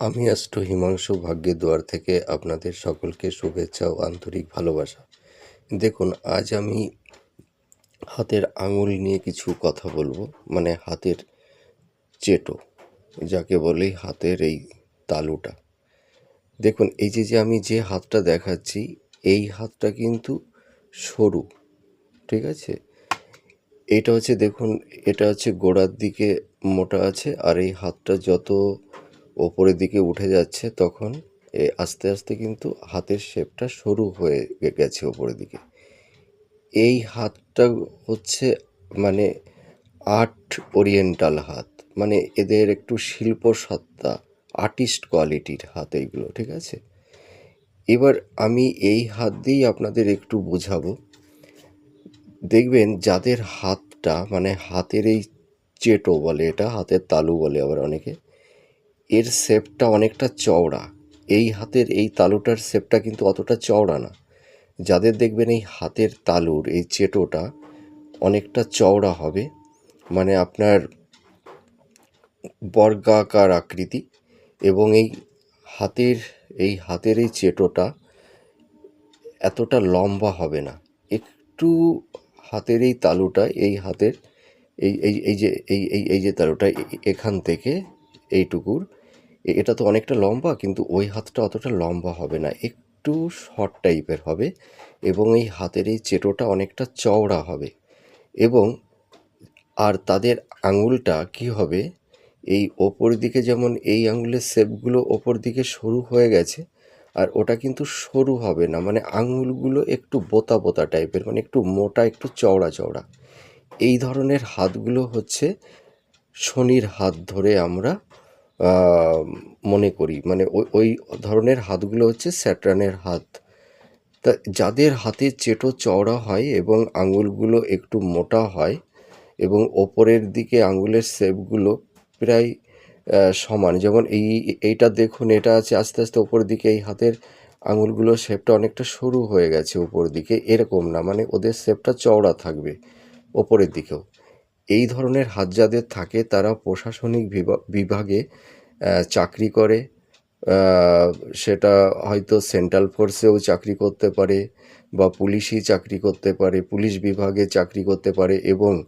আমি অ্যাস্ট্রো হিমাংশু ভাগ্যের দুয়ার থেকে আপনাদের সকলকে শুভেচ্ছা ও আন্তরিক ভালোবাসা। দেখুন, আজ আমি হাতের আঙুল নিয়ে কিছু কথা বলব মানে হাতের চেটো, যাকে বলে হাতের এই তালুটা। দেখুন, এই যে যে আমি যে হাতটা দেখাচ্ছি, এই হাতটা কিন্তু সরু, ঠিক আছে? এটা হচ্ছে, দেখুন, এটা হচ্ছে গোড়ার দিকে মোটা আছে, আর এই হাতটা যত ওপরের দিকে উঠে যাচ্ছে, তখন এ আস্তে আস্তে কিন্তু হাতের শেপটা সরু হয়ে গেছে ওপরের দিকে। এই হাতটা হচ্ছে মানে আর্ট ওরিয়েন্টাল হাত মানে এদের একটু শিল্প সত্তা, আর্টিস্ট কোয়ালিটির হাত এইগুলো, ঠিক আছে? এবার আমি এই হাত দিয়েই আপনাদের একটু বোঝাবো। দেখবেন যাদের হাতটা মানে হাতের এই চেটো বলে এটা, হাতের তালু বলে আবার অনেকে এর শেপটা অনেকটা চওড়া। এই হাতের এই তালুটার শেপটা কিন্তু অতটা চওড়া না। যাদের দেখবেন এই হাতের তালুর, এই চেটোটা অনেকটা চওড়া হবে। মানে আপনার বর্গাকার আকৃতি এবং এই হাতের এই হাতের এই চেটোটা এতটা লম্বা হবে না। একটু হাতের এই তালুটা, এই হাতের, এই এই এই যে, এই এই এই যে তালুটা এখান থেকে এইটুকুর এটা তো অনেকটা লম্বা, কিন্তু ওই হাতটা অতটা লম্বা হবে না। একটু শর্ট টাইপের হবে এবং এই হাতের এই চেটোটা অনেকটা চওড়া হবে এবং আর তাদের আঙুলটা কি হবে? এই ওপর দিকে যেমন এই আঙুলের শেপগুলো ওপর দিকে সরু হয়ে গেছে, আর ওটা কিন্তু সরু হবে না। মানে আঙুলগুলো একটু বোতা বোতা টাইপের মানে একটু মোটা, একটু চওড়া চওড়া। এই ধরনের হাতগুলো হচ্ছে শনির হাত ধরে আমরা মনে করি। মানে ওই ওই ধরনের হাতগুলো হচ্ছে স্যাটার্নের হাত। তা যাদের হাতে চেটো চওড়া হয় এবং আঙুলগুলো একটু মোটা হয় এবং ওপরের দিকে আঙুলের শেপগুলো প্রায় সমান। যেমন এই, এইটা দেখুন, এটা আছে আস্তে আস্তে ওপরের দিকে, এই হাতের আঙুলগুলোর শেপটা অনেকটা সরু হয়ে গেছে ওপরের দিকে। এরকম না মানে ওদের শেপটা চওড়া থাকবে ওপরের দিকেও। এই ধরনের হাত যাদের থাকে, তারা প্রশাসনিক বিভা- বিভাগে চাকরি করে। সেটা হয়তো সেন্ট্রাল ফোর্সেও চাকরি করতে পারে বা পুলিশই চাকরি করতে পারে, পুলিশ বিভাগে চাকরি করতে পারে এবং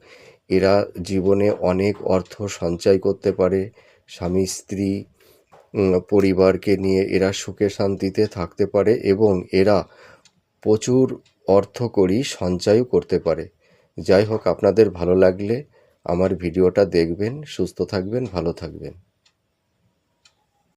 এরা জীবনে অনেক অর্থ সঞ্চয় করতে পারে। স্বামী, স্ত্রী পরিবারকে নিয়ে এরা সুখে শান্তিতে থাকতে পারে এবং এরা প্রচুর অর্থ করি সঞ্চয়ও করতে পারে। যাই হোক আপনাদের ভালো লাগলে আমার ভিডিওটা দেখবেন সুস্থ থাকবেন ভালো থাকবেন।